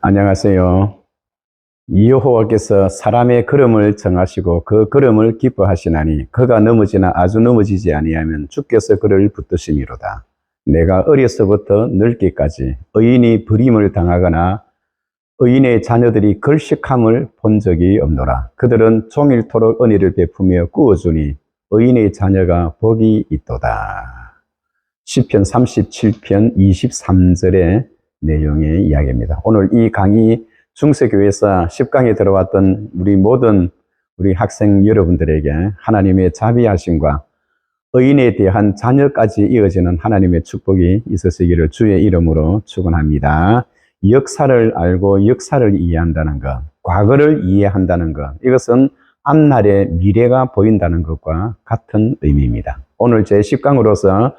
안녕하세요. 여호와께서 사람의 걸음을 정하시고 그 걸음을 기뻐하시나니 그가 넘어지나 아주 넘어지지 아니하면 주께서 그를 붙드심이로다. 내가 어려서부터 늙기까지 의인이 버림을 당하거나 의인의 자녀들이 걸식함을 본 적이 없노라. 그들은 종일토록 은혜를 베푸며 꾸어주니 의인의 자녀가 복이 있도다. 시편 37편 23절의 내용의 이야기입니다. 오늘 이 강의 중세교회에서 10강에 들어왔던 우리 모든 우리 학생 여러분들에게 하나님의 자비하심과 의인에 대한 자녀까지 이어지는 하나님의 축복이 있으시기를 주의 이름으로 축원합니다. 역사를 알고 역사를 이해한다는 것, 과거를 이해한다는 것, 이것은 앞날의 미래가 보인다는 것과 같은 의미입니다. 오늘 제 10강으로서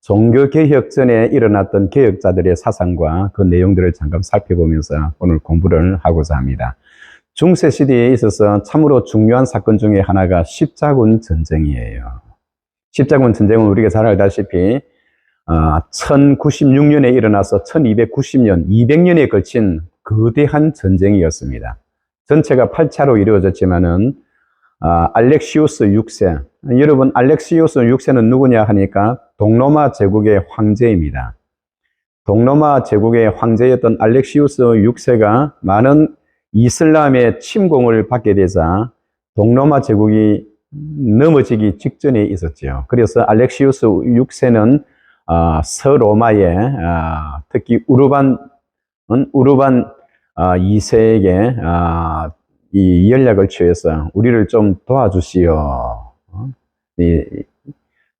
종교개혁 전에 일어났던 개혁자들의 사상과 그 내용들을 잠깐 살펴보면서 오늘 공부를 하고자 합니다. 중세 시대에 있어서 참으로 중요한 사건 중에 하나가 십자군 전쟁이에요. 십자군 전쟁은 우리가 잘 알다시피 어, 1096년에 일어나서 1290년, 200년에 걸친 거대한 전쟁이었습니다. 전체가 8차로 이루어졌지만은 아, 알렉시우스 6세. 여러분, 알렉시우스 6세는 누구냐 하니까 동로마 제국의 황제입니다. 동로마 제국의 황제였던 알렉시우스 6세가 많은 이슬람의 침공을 받게 되자 동로마 제국이 넘어지기 직전에 있었죠. 그래서 알렉시우스 6세는 아, 서로마의 아, 특히 우르반 음, 우르반 아, 2세에게 아, 이 연락을 취해서 우리를 좀 도와주시오. 어? 이,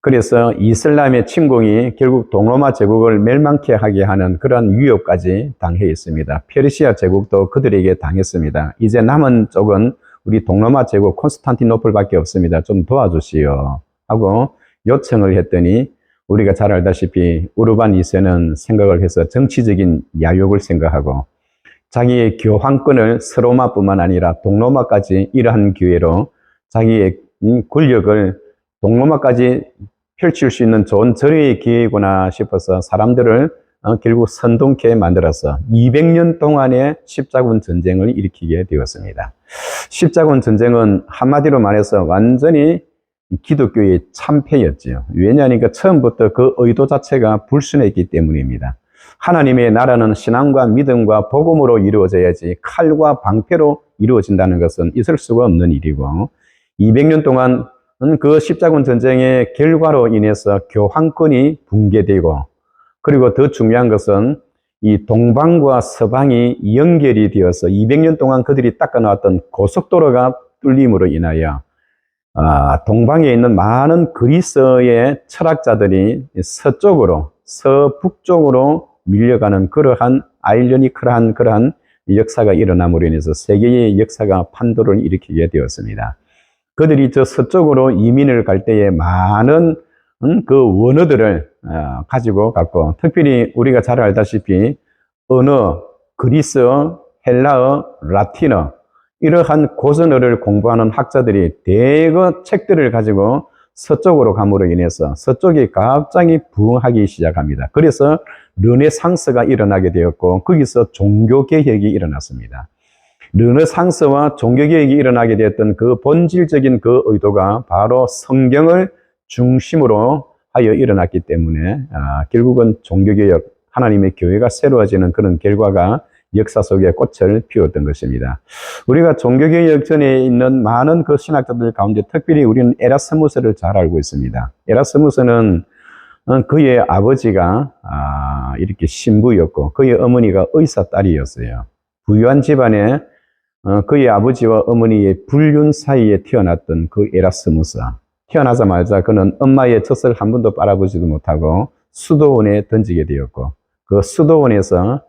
그래서 이슬람의 침공이 결국 동로마 제국을 멸망케 하게 하는 그런 위협까지 당해 있습니다. 페르시아 제국도 그들에게 당했습니다. 이제 남은 쪽은 우리 동로마 제국 콘스탄티노플밖에 없습니다. 좀 도와주시오. 하고 요청을 했더니 우리가 잘 알다시피 우르반 2세는 생각을 해서 정치적인 야욕을 생각하고 자기의 교황권을 서로마뿐만 아니라 동로마까지 이러한 기회로 자기의 권력을 동로마까지 펼칠 수 있는 좋은 절의 기회구나 싶어서 사람들을 어, 결국 선동케 만들어서 200년 동안의 십자군 전쟁을 일으키게 되었습니다. 십자군 전쟁은 한마디로 말해서 완전히 기독교의 참패였지요. 왜냐하니까 처음부터 그 의도 자체가 불순했기 때문입니다. 하나님의 나라는 신앙과 믿음과 복음으로 이루어져야지 칼과 방패로 이루어진다는 것은 있을 수가 없는 일이고 200년 동안 그 십자군 전쟁의 결과로 인해서 교황권이 붕괴되고 그리고 더 중요한 것은 이 동방과 서방이 연결이 되어서 200년 동안 그들이 닦아놨던 고속도로가 뚫림으로 인하여 아, 동방에 있는 많은 그리스의 철학자들이 서쪽으로 서북쪽으로 밀려가는 그러한 아일러니크한 그러한 역사가 일어남으로 인해서 세계의 역사가 판도를 일으키게 되었습니다. 그들이 저 서쪽으로 이민을 갈 때에 많은 음, 그 원어들을 어, 가지고 갔고 특별히 우리가 잘 알다시피 언어, 그리스어, 헬라어, 라틴어 이러한 고전어를 공부하는 학자들이 대거 책들을 가지고 서쪽으로 감으로 인해서 서쪽이 갑자기 부흥하기 시작합니다. 그래서 르네상스가 일어나게 되었고 거기서 종교개혁이 일어났습니다. 르네상스와 종교개혁이 일어나게 되었던 그 본질적인 그 의도가 바로 성경을 중심으로 하여 일어났기 때문에 아, 결국은 종교개혁, 하나님의 교회가 새로워지는 그런 결과가 역사 속에 꽃을 피웠던 것입니다. 우리가 종교개혁 전에 있는 많은 그 신학자들 가운데 특별히 우리는 에라스무스를 잘 알고 있습니다. 에라스무스는 어, 그의 아버지가 아, 이렇게 신부였고 그의 어머니가 의사 딸이었어요. 부유한 집안에 어, 그의 아버지와 어머니의 불륜 사이에 태어났던 그 에라스무스. 태어나자마자 그는 엄마의 젖을 한 번도 빨아보지도 못하고 수도원에 던지게 되었고 그 수도원에서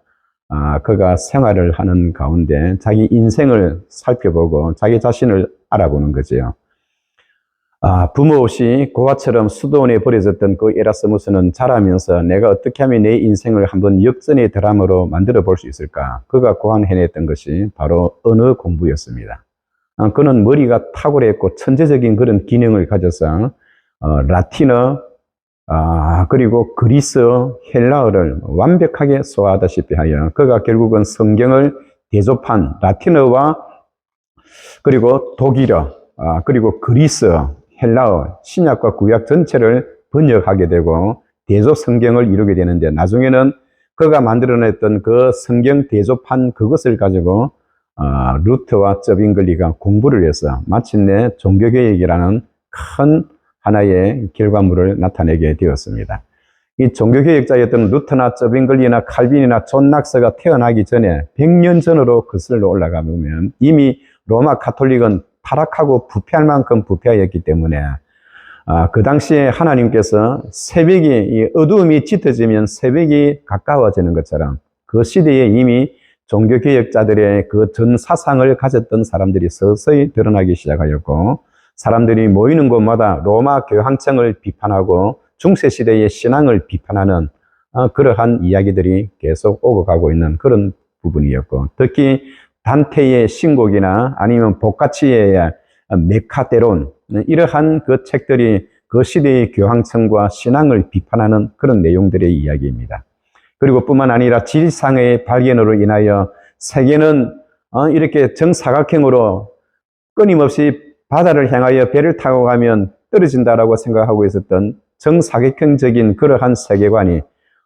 아, 그가 생활을 하는 가운데 자기 인생을 살펴보고 자기 자신을 알아보는 거지요. 아, 부모 없이 고아처럼 수도원에 버려졌던 그 에라스무스는 자라면서 내가 어떻게 하면 내 인생을 한번 역전의 드라마로 만들어 볼 수 있을까? 그가 고안해냈던 것이 바로 언어 공부였습니다. 아, 그는 머리가 탁월했고 천재적인 그런 기능을 가져서 어, 라틴어, 아, 그리고 그리스, 헬라어를 완벽하게 소화하다시피 하여 그가 결국은 성경을 대조판 라틴어와 그리고 독일어, 아, 그리고 그리스어, 헬라어, 신약과 구약 전체를 번역하게 되고 대조 성경을 이루게 되는데 나중에는 그가 만들어냈던 그 성경 대조판 그것을 가지고 어, 루트와 쩌빙글리가 공부를 해서 마침내 종교개혁이라는 큰 하나의 결과물을 나타내게 되었습니다. 이 종교개혁자였던 루트나 쩌빙글리나 칼빈이나 존 낙서가 태어나기 전에 100년 전으로 거슬러 올라가 보면 이미 로마 카톨릭은 타락하고 부패할 만큼 부패하였기 때문에 아, 그 당시에 하나님께서 새벽이 이 어두움이 짙어지면 새벽이 가까워지는 것처럼 그 시대에 이미 종교개혁자들의 그 전 사상을 가졌던 사람들이 서서히 드러나기 시작하였고 사람들이 모이는 곳마다 로마 교황청을 비판하고 중세시대의 신앙을 비판하는 어, 그러한 이야기들이 계속 오고 가고 있는 그런 부분이었고 특히 단테의 신곡이나 아니면 보카치의 메카데론 이러한 그 책들이 그 시대의 교황청과 신앙을 비판하는 그런 내용들의 이야기입니다. 그리고 뿐만 아니라 지리상의 발견으로 인하여 세계는 어, 이렇게 정사각형으로 끊임없이 바다를 향하여 배를 타고 가면 떨어진다라고 생각하고 있었던 정사각형적인 그러한 세계관이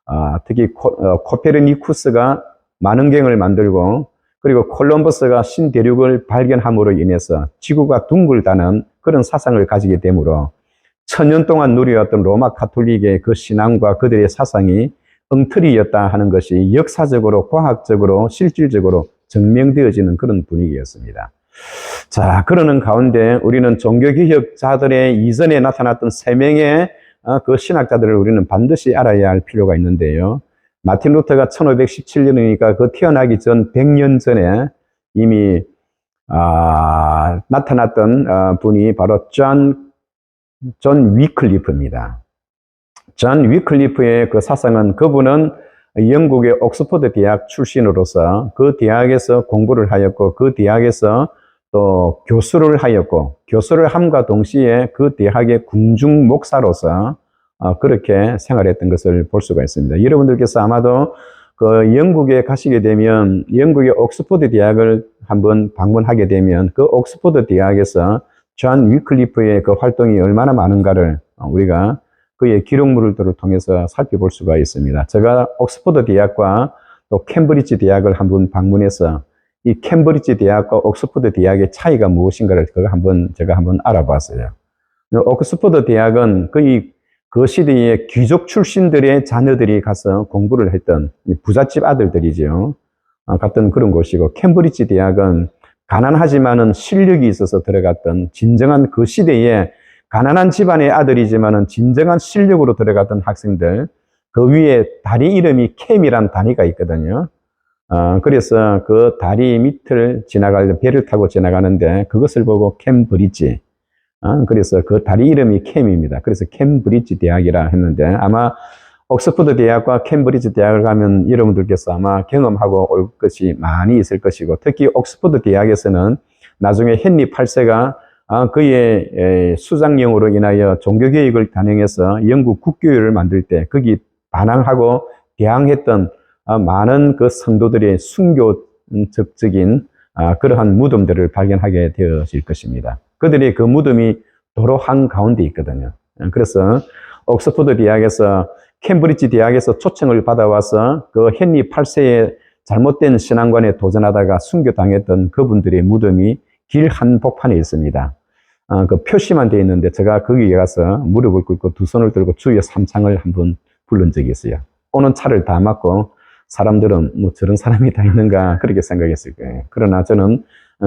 아, 특히 코, 페르니쿠스가 만원경을 만들고 그리고 콜럼버스가 신대륙을 발견함으로 인해서 지구가 둥글다는 그런 사상을 가지게 되므로 천년 동안 누려왔던 로마 카톨릭의 그 신앙과 그들의 사상이 엉터리였다 하는 것이 역사적으로, 과학적으로, 실질적으로 증명되어지는 그런 분위기였습니다. 자, 그러는 가운데 우리는 종교개혁자들의 이전에 나타났던 세 명의 어, 그 신학자들을 우리는 반드시 알아야 할 필요가 있는데요. 마틴 루터가 1517년이니까 그 태어나기 전 100년 전에 이미 아, 나타났던 어, 분이 바로 존, 존 위클리프입니다. 존 위클리프의 그 사상은 그분은 영국의 옥스퍼드 대학 출신으로서 그 대학에서 공부를 하였고 그 대학에서 또 교수를 하였고 교수를 함과 동시에 그 대학의 궁중 목사로서 어, 그렇게 생활했던 것을 볼 수가 있습니다. 여러분들께서 아마도 그 영국에 가시게 되면 영국의 옥스퍼드 대학을 한번 방문하게 되면 그 옥스퍼드 대학에서 존 위클리프의 그 활동이 얼마나 많은가를 우리가 그의 기록물을 통해서 살펴볼 수가 있습니다. 제가 옥스퍼드 대학과 또 캠브리지 대학을 한번 방문해서 이 캠브리지 대학과 옥스퍼드 대학의 차이가 무엇인가를 그걸 한번 제가 한번 알아봤어요. 옥스퍼드 대학은 거의 그 시대에 귀족 출신들의 자녀들이 가서 공부를 했던 부잣집 아들들이죠. 어, 갔던 그런 곳이고 캠브리지 대학은 가난하지만은 실력이 있어서 들어갔던 진정한 그 시대에 가난한 집안의 아들이지만은 진정한 실력으로 들어갔던 학생들 그 위에 다리 이름이 캠이란 단위가 있거든요. 어, 그래서 그 다리 밑을 지나갈 때 배를 타고 지나가는데 그것을 보고 캠브리지 어, 그래서 그 다리 이름이 캠입니다. 그래서 캠브리지 대학이라 했는데 아마 옥스퍼드 대학과 캠브리지 대학을 가면 여러분들께서 아마 경험하고 올 것이 많이 있을 것이고 특히 옥스퍼드 대학에서는 나중에 헨리 8세가 아, 그의 수장령으로 인하여 종교개혁을 단행해서 영국 국교회를 만들 때 거기 반항하고 대항했던 아, 많은 그 성도들의 순교적적인 아, 그러한 무덤들을 발견하게 되어질 것입니다. 그들의 그 무덤이 도로 한 가운데 있거든요. 그래서 옥스퍼드 대학에서 캠브리지 대학에서 초청을 받아와서 그 헨리 8세의 잘못된 신앙관에 도전하다가 순교당했던 그분들의 무덤이 길 한복판에 있습니다. 어, 그 표시만 되어 있는데 제가 거기에 가서 무릎을 꿇고 두 손을 들고 주여 삼창을 한번 부른 적이 있어요. 오는 차를 다 막고 사람들은 뭐 저런 사람이 다 있는가 그렇게 생각했을 거예요. 그러나 저는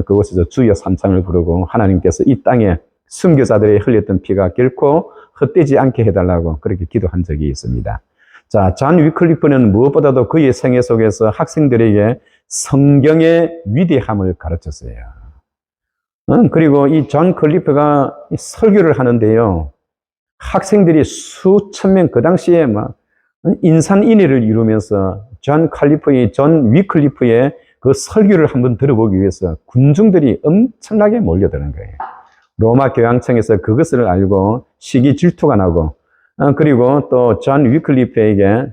그곳에서 주여 삼창을 부르고 하나님께서 이 땅에 순교자들이 흘렸던 피가 결코 헛되지 않게 해달라고 그렇게 기도한 적이 있습니다. 자, 잔 위클리프는 무엇보다도 그의 생애 속에서 학생들에게 성경의 위대함을 가르쳤어요. 그리고 이 존 클리프가 설교를 하는데요. 학생들이 수천 명, 그 당시에 막 인산인해를 이루면서 존 칼리프의, 존 위클리프의 그 설교를 한번 들어보기 위해서 군중들이 엄청나게 몰려드는 거예요. 로마 교황청에서 그것을 알고 시기 질투가 나고 어, 그리고 또 존 위클리프에게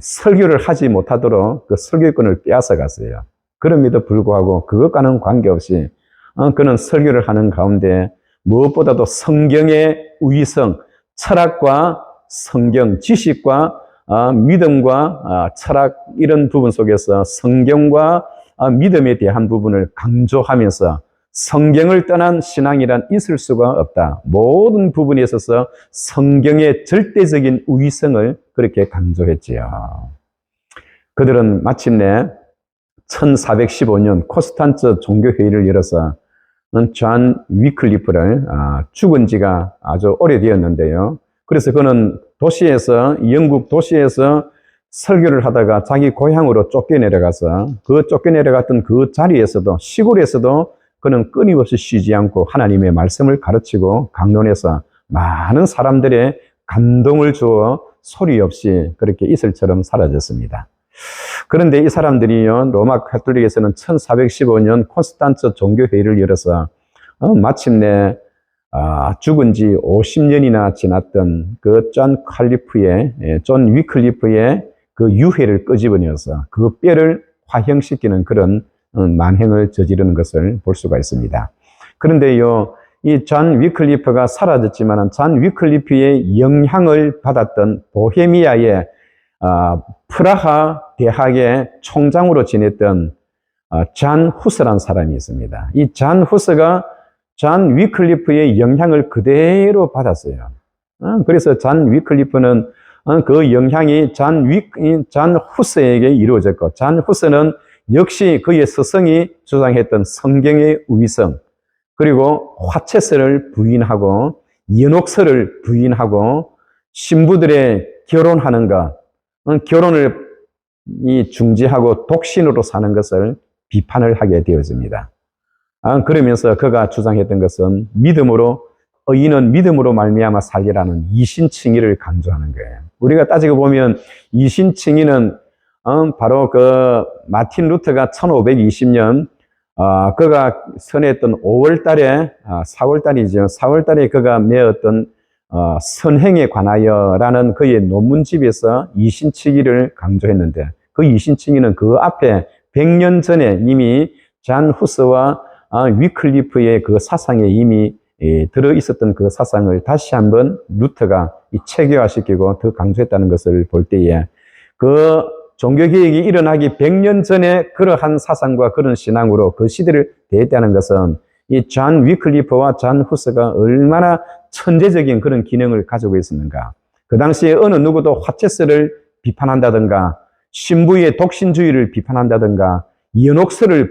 설교를 하지 못하도록 그 설교권을 빼앗아 갔어요. 그럼에도 불구하고 그것과는 관계없이 어, 그는 설교를 하는 가운데 무엇보다도 성경의 위성, 철학과 성경, 지식과 아, 믿음과 아, 철학 이런 부분 속에서 성경과 아, 믿음에 대한 부분을 강조하면서 성경을 떠난 신앙이란 있을 수가 없다. 모든 부분에 있어서 성경의 절대적인 위성을 그렇게 강조했지요. 그들은 마침내 1415년 코스탄츠 종교회의를 열어서 존 위클리프를 아, 죽은 지가 아주 오래되었는데요. 그래서 그는 도시에서 영국 도시에서 설교를 하다가 자기 고향으로 쫓겨내려가서 그 쫓겨내려갔던 그 자리에서도 시골에서도 그는 끊임없이 쉬지 않고 하나님의 말씀을 가르치고 강론해서 많은 사람들의 감동을 주어 소리 없이 그렇게 이슬처럼 사라졌습니다. 그런데 이 사람들이요, 로마 카톨릭에서는 1415년 콘스탄츠 종교회의를 열어서 어, 마침내 아, 죽은 지 50년이나 지났던 그 존 칼리프의, 예, 존 위클리프의 그 유해를 끄집어내어서 그 뼈를 화형시키는 그런 어, 만행을 저지르는 것을 볼 수가 있습니다. 그런데요, 이 존 위클리프가 사라졌지만 존 위클리프의 영향을 받았던 보헤미아의 아, 프라하 대학의 총장으로 지냈던 아, 잔 후스란 사람이 있습니다. 이 잔 후스가 잔 위클리프의 영향을 그대로 받았어요. 어, 그래서 잔 위클리프는 어, 그 영향이 잔 위, 잔 후스에게 이루어졌고, 잔 후스는 역시 그의 스승이 주장했던 성경의 위성, 그리고 화채설을 부인하고, 연옥설을 부인하고, 신부들의 결혼하는 것, 어, 결혼을 이 중지하고 독신으로 사는 것을 비판을 하게 되어집니다. 아, 그러면서 그가 주장했던 것은 믿음으로 의인은 믿음으로 말미암아 살리라는 이신칭의를 강조하는 거예요. 우리가 따지고 보면 이신칭의는 어, 바로 그 마틴 루터가 1520년 어, 그가 선했던 5월 달에 아, 4월 달이죠. 4월 달에 그가 메었던 어, 선행에 관하여라는 그의 논문집에서 이신칭의를 강조했는데 그 이신칭의는 그 앞에 100년 전에 이미 잔 후스와 아, 위클리프의 그 사상에 이미 예, 들어 있었던 그 사상을 다시 한번 루터가 체계화시키고 더 강조했다는 것을 볼 때에 그 종교개혁이 일어나기 100년 전에 그러한 사상과 그런 신앙으로 그 시대를 대했다는 것은 이존 위클리프와 존 후스가 얼마나 천재적인 그런 기능을 가지고 있었는가. 그 당시에 어느 누구도 화체스를 비판한다든가 신부의 독신주의를 비판한다든가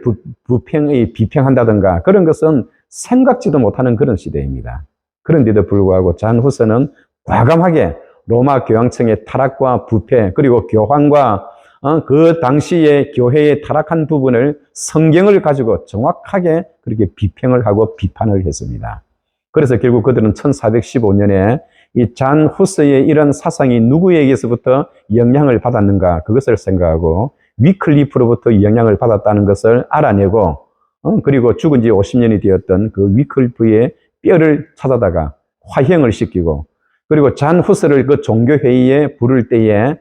부, 부평의 비평한다든가 그런 것은 생각지도 못하는 그런 시대입니다. 그런데도 불구하고 잔 후서는 과감하게 로마 교황청의 타락과 부패 그리고 교황과 어, 그 당시의 교회의 타락한 부분을 성경을 가지고 정확하게 그렇게 비평을 하고 비판을 했습니다. 그래서 결국 그들은 1415년에 이 잔 후스의 이런 사상이 누구에게서부터 영향을 받았는가 그것을 생각하고 위클리프로부터 영향을 받았다는 것을 알아내고 어, 그리고 죽은 지 50년이 되었던 그 위클리프의 뼈를 찾아다가 화형을 시키고 그리고 잔 후스를 그 종교회의에 부를 때에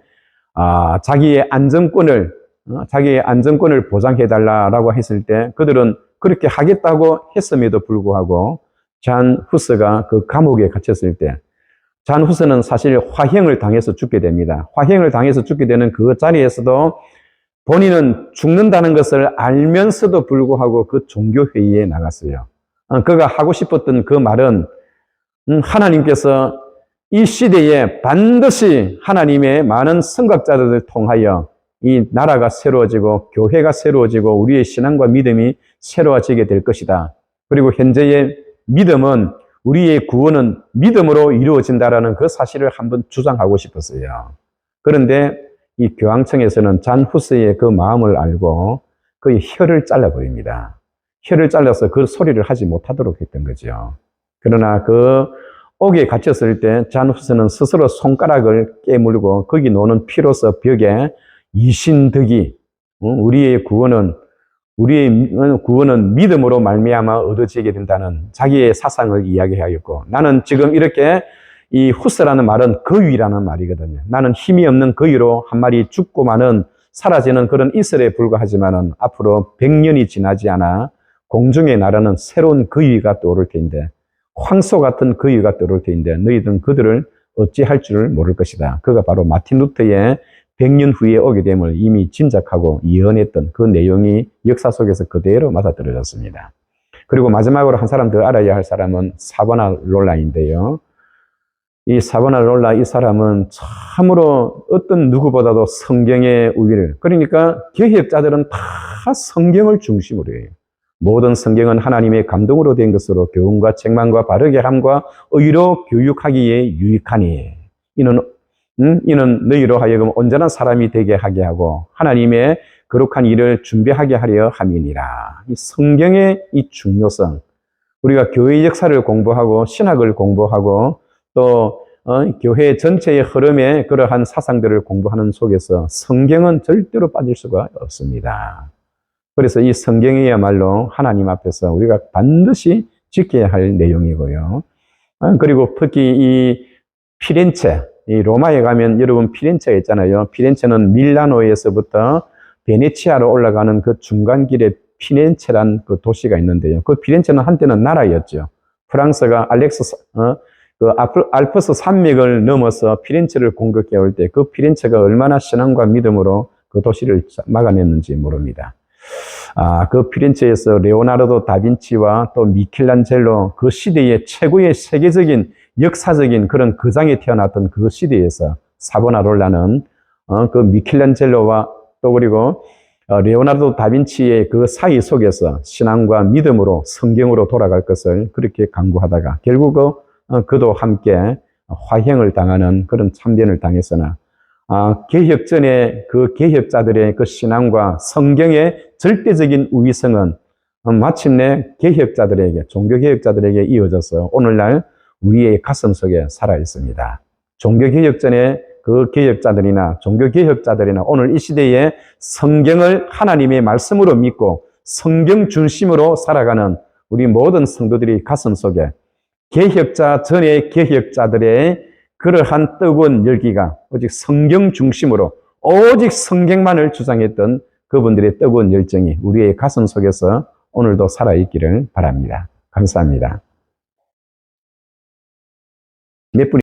아, 자기의 안정권을 어, 자기의 안정권을 보장해 달라라고 했을 때 그들은 그렇게 하겠다고 했음에도 불구하고 잔 후스가 그 감옥에 갇혔을 때 잔 후스는 사실 화형을 당해서 죽게 됩니다. 화형을 당해서 죽게 되는 그 자리에서도 본인은 죽는다는 것을 알면서도 불구하고 그 종교회의에 나갔어요. 어, 그가 하고 싶었던 그 말은 음, 하나님께서 이 시대에 반드시 하나님의 많은 선각자들을 통하여 이 나라가 새로워지고 교회가 새로워지고 우리의 신앙과 믿음이 새로워지게 될 것이다. 그리고 현재의 믿음은 우리의 구원은 믿음으로 이루어진다라는 그 사실을 한번 주장하고 싶었어요. 그런데 이 교황청에서는 잔 후스의 그 마음을 알고 그의 혀를 잘라버립니다. 혀를 잘라서 그 소리를 하지 못하도록 했던 거죠. 그러나 그 옥에 갇혔을 때 잔 후스는 스스로 손가락을 깨물고 거기 노는 피로서 벽에 이신득이 우리의 구원은 우리의 구원은 믿음으로 말미암아 얻어지게 된다는 자기의 사상을 이야기하였고 나는 지금 이렇게 이 후스라는 말은 거위라는 말이거든요. 나는 힘이 없는 거위로 한 마리 죽고 마는 사라지는 그런 이슬에 불과하지만은 앞으로 100년이 지나지 않아 공중에 나르는 새로운 거위가 떠오를 테인데 황소 같은 거위가 떠오를 테인데 너희들은 그들을 어찌할 줄을 모를 것이다. 그가 바로 마틴 루터의 100년 후에 오게 됨을 이미 짐작하고 예언했던 그 내용이 역사 속에서 그대로 맞아떨어졌습니다. 그리고 마지막으로 한 사람 더 알아야 할 사람은 사바나 롤라인데요. 이 사바나 롤라 이 사람은 참으로 어떤 누구보다도 성경의 우위를 그러니까 개혁자들은 다 성경을 중심으로 해요. 모든 성경은 하나님의 감동으로 된 것으로 교훈과 책망과 바르게 함과 의로 교육하기에 유익하니 이는 음? 이는 너희로 하여금 온전한 사람이 되게 하게 하고 하나님의 거룩한 일을 준비하게 하려 함이니라. 이 성경의 이 중요성 우리가 교회 역사를 공부하고 신학을 공부하고 또 어, 교회 전체의 흐름에 그러한 사상들을 공부하는 속에서 성경은 절대로 빠질 수가 없습니다. 그래서 이 성경이야말로 하나님 앞에서 우리가 반드시 지켜야 할 내용이고요. 아, 그리고 특히 이 피렌체, 이 로마에 가면 여러분 피렌체가 있잖아요. 피렌체는 밀라노에서부터 베네치아로 올라가는 그 중간길에 피렌체란 그 도시가 있는데요. 그 피렌체는 한때는 나라였죠. 프랑스가 알렉스, 어, 그 알프스 산맥을 넘어서 피렌체를 공격해 올 때 그 피렌체가 얼마나 신앙과 믿음으로 그 도시를 막아냈는지 모릅니다. 아, 그 피렌체에서 레오나르도 다빈치와 또 미켈란젤로 그 시대의 최고의 세계적인 역사적인 그런 거장이 태어났던 그 시대에서 사보나롤라는 어, 그 미켈란젤로와 또 그리고 어, 레오나르도 다빈치의 그 사이 속에서 신앙과 믿음으로 성경으로 돌아갈 것을 그렇게 강구하다가 결국 그, 어, 그도 함께 화형을 당하는 그런 참변을 당했으나 아, 개혁전의 그 개혁자들의 그 신앙과 성경의 절대적인 우위성은 마침내 개혁자들에게, 종교 개혁자들에게 이어져서 오늘날 우리의 가슴 속에 살아 있습니다. 종교 개혁전의 그 개혁자들이나 종교 개혁자들이나 오늘 이 시대에 성경을 하나님의 말씀으로 믿고 성경 중심으로 살아가는 우리 모든 성도들이 가슴 속에 개혁자 전의 개혁자들의 그러한 뜨거운 열기가 오직 성경 중심으로 오직 성경만을 주장했던 그분들의 뜨거운 열정이 우리의 가슴 속에서 오늘도 살아있기를 바랍니다. 감사합니다. 몇 분?